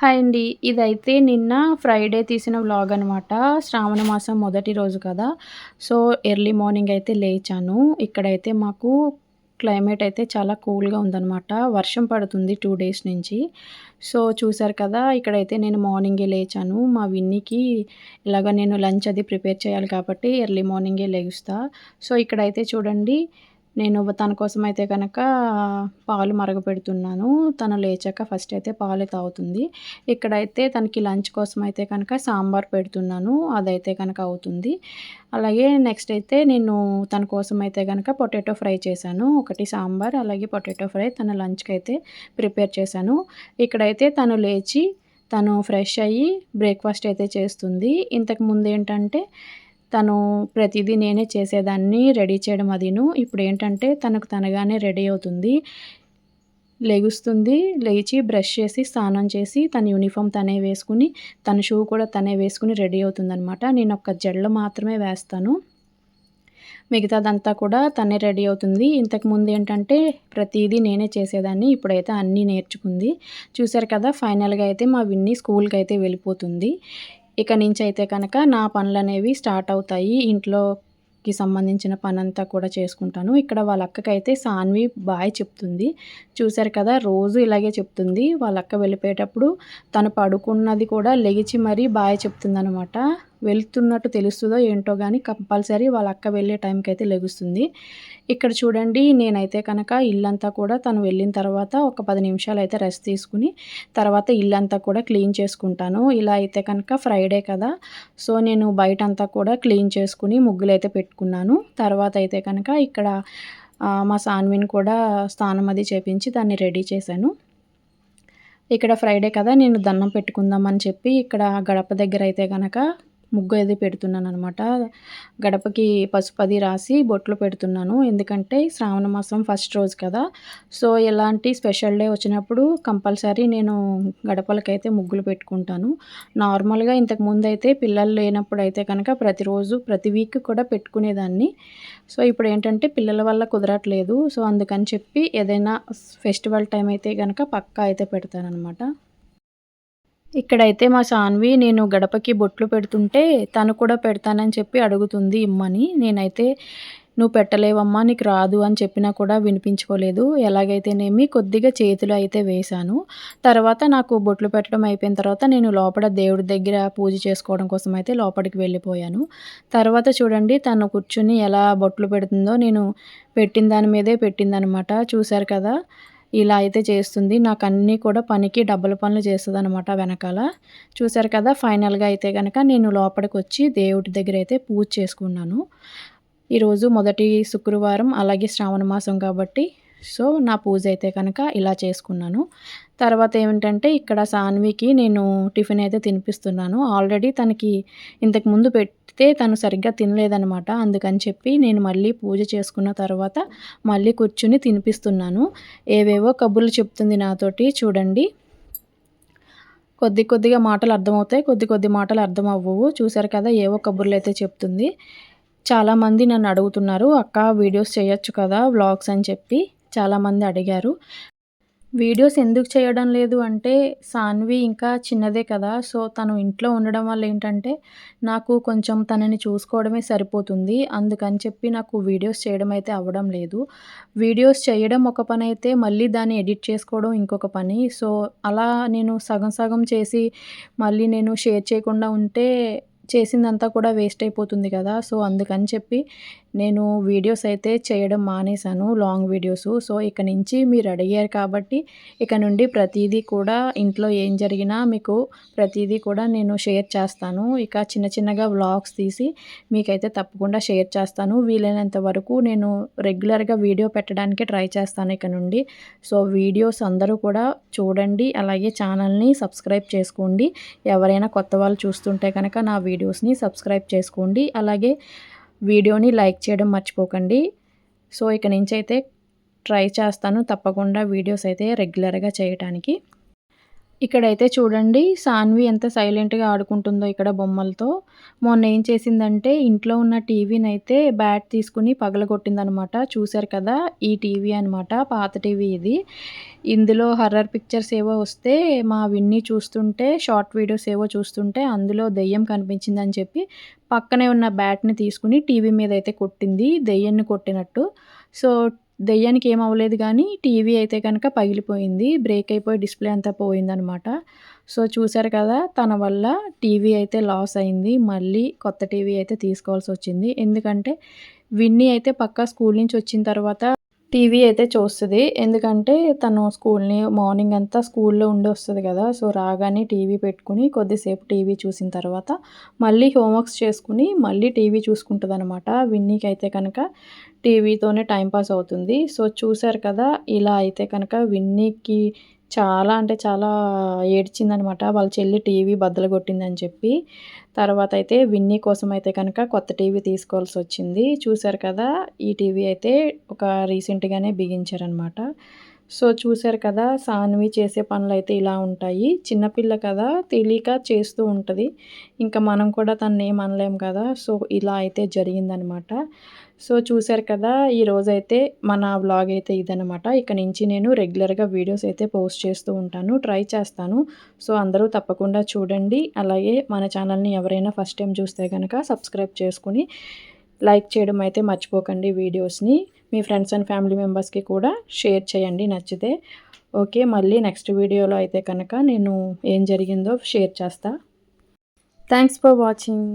Hi అండి. ఇదైతే నిన్న ఫ్రైడే తీసిన వ్లాగ్ అనమాట శ్రావణ మాసం మొదటి రోజు కదా. సో ఎర్లీ మార్నింగ్ అయితే లేచాను. ఇక్కడైతే మాకు క్లైమేట్ అయితే చాలా కూల్గా ఉందన్నమాట. వర్షం పడుతుంది టూ డేస్ నుంచి. సో చూసారు కదా ఇక్కడైతే నేను మార్నింగే లేచాను. మా విన్నీకి ఇలాగ నేను లంచ్ అది ప్రిపేర్ చేయాలి కాబట్టి ఎర్లీ మార్నింగే లేగుస్తా సో ఇక్కడైతే చూడండి నేను తన కోసం అయితే కనుక పాలు మరగపెడుతున్నాను. తను లేచాక ఫస్ట్ అయితే పాలు తాగుతుంది. ఇక్కడైతే తనకి లంచ్ కోసం అయితే కనుక సాంబార్ పెడుతున్నాను. అదైతే కనుక అవుతుంది. అలాగే నెక్స్ట్ అయితే నేను తన కోసం అయితే కనుక పొటాటో ఫ్రై చేశాను. ఒకటి సాంబార్ అలాగే పొటాటో ఫ్రై తన లంచ్కి అయితే ప్రిపేర్ చేశాను. ఇక్కడైతే తను లేచి తను ఫ్రెష్ అయ్యి బ్రేక్ఫాస్ట్ అయితే చేస్తుంది. ఇంతకు ముందు ఏంటంటే తను ప్రతిదీ నేనే చేసేదాన్ని రెడీ చేయడం అదిను. ఇప్పుడు ఏంటంటే తనకు తనగానే రెడీ అవుతుంది. లెగుస్తుంది లేచి బ్రష్ చేసి స్నానం చేసి తన యూనిఫామ్ తనే వేసుకుని తన షూ కూడా తనే వేసుకుని రెడీ అవుతుందనమాట నేను ఒక్క జడలు మాత్రమే వేస్తాను. మిగతాదంతా కూడా తనే రెడీ అవుతుంది. ఇంతకుముందు ఏంటంటే ప్రతిదీ నేనే చేసేదాన్ని. ఇప్పుడైతే అన్నీ నేర్చుకుంది. చూసారు కదా ఫైనల్గా అయితే మా విన్ని స్కూల్కి అయితే వెళ్ళిపోతుంది. ఇక నుంచి అయితే కనుక నా పనులు అనేవి స్టార్ట్ అవుతాయి. ఇంట్లోకి సంబంధించిన పనంతా కూడా చేసుకుంటాను. ఇక్కడ వాళ్ళ అక్కకైతే సాన్వి బాయ్ చెప్తుంది. చూశారు కదా రోజు ఇలాగే చెప్తుంది. వాళ్ళ అక్క వెళ్ళిపోయేటప్పుడు తను పడుకున్నది కూడా లెగిచి మరీ బాయ్ చెప్తుంది వెళ్తున్నట్టు తెలుస్తుందో ఏంటో కానీ కంపల్సరీ వాళ్ళ అక్క వెళ్ళే టైంకి అయితే లెగుస్తుంది. ఇక్కడ చూడండి నేనైతే కనుక ఇల్లంతా కూడా తను వెళ్ళిన తర్వాత ఒక పది నిమిషాలు అయితే రెస్ట్ తీసుకుని తర్వాత ఇల్లంతా కూడా క్లీన్ చేసుకుంటాను. ఇలా అయితే కనుక ఫ్రైడే కదా సో నేను బయట అంతా కూడా క్లీన్ చేసుకుని ముగ్గులు అయితే పెట్టుకున్నాను. తర్వాత అయితే కనుక ఇక్కడ మా సాన్విని కూడా స్నానం అది చేపించి దాన్ని రెడీ చేశాను. ఇక్కడ ఫ్రైడే కదా నేను దండం పెట్టుకుందామని చెప్పి ఇక్కడ గడప దగ్గర అయితే కనుక ముగ్గు అది పెడుతున్నాను అనమాట గడపకి పసుపు అది రాసి బొట్లు పెడుతున్నాను. ఎందుకంటే శ్రావణ మాసం ఫస్ట్ రోజు కదా. సో ఎలాంటి స్పెషల్ డే వచ్చినప్పుడు కంపల్సరీ నేను గడపలకైతే ముగ్గులు పెట్టుకుంటాను. నార్మల్గా ఇంతకు ముందు అయితే పిల్లలు లేనప్పుడు అయితే కనుక ప్రతిరోజు ప్రతి వీక్ కూడా పెట్టుకునేదాన్ని. సో ఇప్పుడు ఏంటంటే పిల్లల వల్ల కుదరట్లేదు. సో అందుకని చెప్పి ఏదైనా ఫెస్టివల్ టైం అయితే కనుక పక్కా అయితే పెడతానమాట ఇక్కడైతే మా సాన్వి నేను గడపకి బొట్లు పెడుతుంటే తను కూడా పెడతానని చెప్పి అడుగుతుంది ఇమ్మని. నేనైతే నువ్వు పెట్టలేవమ్మా నీకు రాదు అని చెప్పినా కూడా వినిపించుకోలేదు. ఎలాగైతేనేమి కొద్దిగా చేతులు అయితే వేశాను. తర్వాత నాకు బొట్లు పెట్టడం అయిపోయిన తర్వాత నేను లోపల దేవుడి దగ్గర పూజ చేసుకోవడం కోసం అయితే లోపలికి వెళ్ళిపోయాను. తర్వాత చూడండి తను కూర్చుని ఎలా బొట్లు పెడుతుందో నేను పెట్టిన దాని మీదే పెట్టిందనమాట. చూశారు కదా? ఇలా అయితే చేస్తుంది. నాకు అన్నీ కూడా పనికి డబ్బుల పనులు చేస్తుంది అనమాట వెనకాల. చూసారు కదా ఫైనల్గా అయితే కనుక నేను లోపలికి వచ్చి దేవుడి దగ్గర అయితే పూజ చేసుకున్నాను. ఈరోజు మొదటి శుక్రవారం అలాగే శ్రావణ మాసం కాబట్టి సో నా పూజ అయితే కనుక ఇలా చేసుకున్నాను. తర్వాత ఏమిటంటే ఇక్కడ సాన్వికి నేను టిఫిన్ అయితే తినిపిస్తున్నాను. ఆల్రెడీ తనకి ఇంతకుముందు పెడితే తను సరిగ్గా తినలేదనమాట అందుకని చెప్పి నేను మళ్ళీ పూజ చేసుకున్న తర్వాత మళ్ళీ కూర్చుని తినిపిస్తున్నాను. ఏవేవో కబుర్లు చెప్తుంది నాతోటి చూడండి. కొద్ది కొద్దిగా మాటలు అర్థమవుతాయి కొద్ది కొద్ది మాటలు అర్థం అవ్వవు చూసారు కదా ఏవో కబుర్లు అయితే చెప్తుంది. చాలామంది నన్ను అడుగుతున్నారు అక్క వీడియోస్ చేయొచ్చు కదా వ్లాగ్స్ అని చెప్పి. చాలామంది అడిగారు. వీడియోస్ ఎందుకు చేయడం లేదు అంటే సాన్వి ఇంకా చిన్నదే కదా సో తను ఇంట్లో ఉండడం వల్ల ఏంటంటే నాకు కొంచెం తనని చూసుకోవడమే సరిపోతుంది. అందుకని చెప్పి నాకు వీడియోస్ చేయడం అయితే అవ్వడం లేదు. వీడియోస్ చేయడం ఒక పని అయితే మళ్ళీ దాన్ని ఎడిట్ చేసుకోవడం ఇంకొక పని. సో అలా నేను సగం సగం చేసి మళ్ళీ నేను షేర్ చేయకుండా ఉంటే చేసిందంతా కూడా వేస్ట్ అయిపోతుంది కదా. సో అందుకని చెప్పి నేను వీడియోస్ అయితే చేయడం మానేశాను లాంగ్ వీడియోస్. సో ఇక నుంచి మీరు అడిగారు కాబట్టి ఇక నుండి ప్రతిదీ కూడా ఇంట్లో ఏం జరిగినా మీకు ప్రతిదీ కూడా నేను షేర్ చేస్తాను. ఇక చిన్న చిన్నగా వ్లాగ్స్ తీసి మీకైతే తప్పకుండా షేర్ చేస్తాను. వీలైనంత వరకు నేను రెగ్యులర్గా వీడియో పెట్టడానికి ట్రై చేస్తాను ఇక నుండి. సో వీడియోస్ అందరూ కూడా చూడండి అలాగే ఛానల్ని సబ్స్క్రైబ్ చేసుకోండి. ఎవరైనా కొత్త వాళ్ళు చూస్తుంటే కనుక నా వీడియో వీడియోస్ని సబ్స్క్రైబ్ చేసుకోండి. అలాగే వీడియోని లైక్ చేయడం మర్చిపోకండి. సో ఇక నుంచి అయితే ట్రై చేస్తాను తప్పకుండా వీడియోస్ అయితే రెగ్యులర్గా చేయడానికి ఇక్కడైతే చూడండి సాన్వి ఎంత సైలెంట్‌గా ఆడుకుంటుందో ఇక్కడ బొమ్మలతో. మొన్న ఏం చేసిందంటే ఇంట్లో ఉన్న టీవీని అయితే బ్యాట్ తీసుకొని పగలగొట్టిందనమాట. చూశారు కదా! ఈ టీవీ అనమాట. పాత టీవీ ఇది. ఇందులో హర్రర్ పిక్చర్స్ ఏవో వస్తే మా విన్నీ చూస్తుంటే షార్ట్ వీడియోస్ ఏవో చూస్తుంటే అందులో దెయ్యం కనిపించిందని చెప్పి పక్కనే ఉన్న బ్యాట్‌ని తీసుకుని టీవీ మీద అయితే కొట్టింది. దెయ్యాన్ని కొట్టినట్టు. సో దెయ్యానికి ఏం అవ్వలేదు కానీ టీవీ అయితే కనుక పగిలిపోయింది. బ్రేక్ అయిపోయి డిస్ప్లే అంతా పోయిందనమాట సో చూసారు కదా తన వల్ల టీవీ అయితే లాస్ అయింది. మళ్ళీ కొత్త టీవీ అయితే తీసుకోవాల్సి వచ్చింది. ఎందుకంటే విన్నీ అయితే పక్కా స్కూల్ నుంచి వచ్చిన తర్వాత టీవీ అయితే చూస్తుంది. ఎందుకంటే తను స్కూల్ని మార్నింగ్ అంతా స్కూల్లో ఉండి వస్తుంది కదా. సో రాగానే టీవీ పెట్టుకుని కొద్దిసేపు టీవీ చూసిన తర్వాత మళ్ళీ హోంవర్క్స్ చేసుకుని మళ్ళీ టీవీ చూసుకుంటుంది అనమాట విన్నీకి అయితే కనుక టీవీతోనే టైంపాస్ అవుతుంది. సో చూశారు కదా ఇలా అయితే కనుక విన్నీకి చాలా అంటే చాలా ఏడ్చిందనమాట. వాళ్ళ చెల్లి టీవీ బద్దలు కొట్టిందని చెప్పి. తర్వాత అయితే విన్నీ కోసం అయితే కనుక కొత్త టీవీ తీసుకోవాల్సి వచ్చింది. చూశారు కదా ఈ టీవీ అయితే ఒక రీసెంట్గానే బిగించారనమాట. సో చూసారు కదా సాన్వి చేసే పనులు అయితే ఇలా ఉంటాయి. చిన్నపిల్ల కదా తెలియక చేస్తూ ఉంటుంది. ఇంకా మనం కూడా తను ఏం అనలేం కదా సో ఇలా అయితే జరిగిందనమాట. సో చూసారు కదా ఈరోజైతే మన వ్లాగ్ అయితే ఇదనమాట. ఇక నుంచి నేను రెగ్యులర్గా వీడియోస్ అయితే పోస్ట్ చేస్తూ ఉంటాను ట్రై చేస్తాను. సో అందరూ తప్పకుండా చూడండి. అలాగే మన ఛానల్ని ఎవరైనా ఫస్ట్ టైం చూస్తే కనుక సబ్స్క్రైబ్ చేసుకుని లైక్ చేయడం అయితే మర్చిపోకండి వీడియోస్ని. మీ ఫ్రెండ్స్ అండ్ ఫ్యామిలీ మెంబర్స్కి కూడా షేర్ చేయండి నచ్చితే. ఓకే మళ్ళీ నెక్స్ట్ వీడియోలో అయితే కనుక నేను ఏం జరిగిందో షేర్ చేస్తా. Thanks for watching.